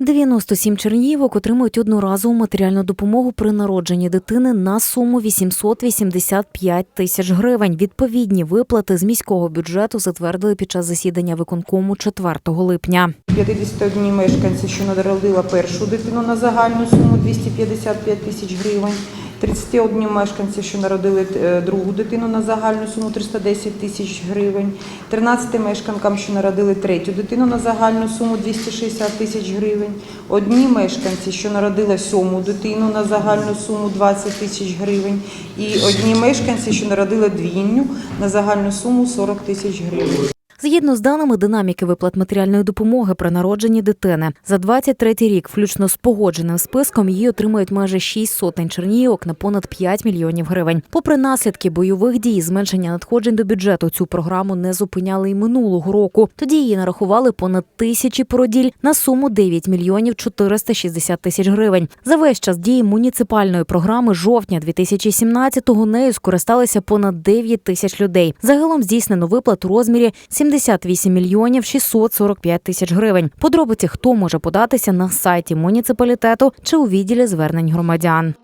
97 чернігівок отримують одноразову матеріальну допомогу при народженні дитини на суму 885 тисяч гривень. Відповідні виплати з міського бюджету затвердили під час засідання виконкому 4 липня. 51 мешканці, що народила першу дитину на загальну суму 255 тисяч гривень, 31 мешканці, що народили е, другу дитину на загальну суму 310 тисяч гривень, 13 мешканкам, що народили третю дитину на загальну суму 260 тисяч гривень, одні мешканці, що народила сьому дитину на загальну суму 20 тисяч гривень, і одні мешканці, що народили двійню на загальну суму 40 тисяч гривень. Згідно з даними динаміки виплат матеріальної допомоги при народженні дитини, за 23 рік, включно з погодженим списком, її отримають майже 6 сотень чернігівок на понад 5 мільйонів гривень. Попри наслідки бойових дій, зменшення надходжень до бюджету цю програму не зупиняли й минулого року. Тоді її нарахували понад тисячі породіль на суму 9 мільйонів 460 тисяч гривень. За весь час дії муніципальної програми жовтня 2017-го нею скористалися понад 9 тисяч людей. Загалом здійснено виплат у розмірі 78 мільйонів 645 тисяч гривень. Подробиці хто може податися на сайті муніципалітету чи у відділі звернень громадян.